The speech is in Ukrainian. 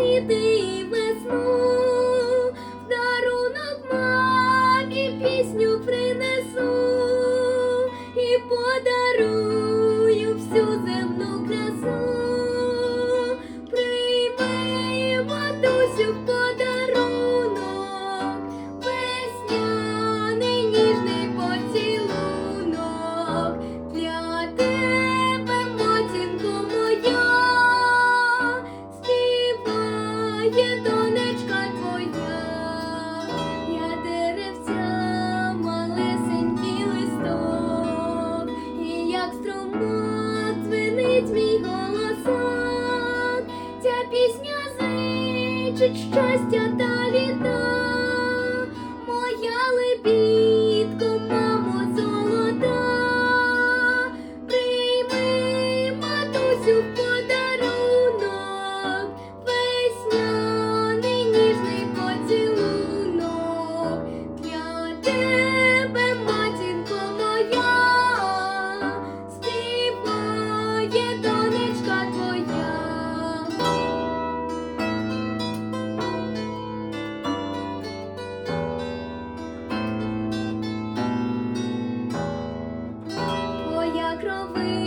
іди весну. бачить щастя та. крови.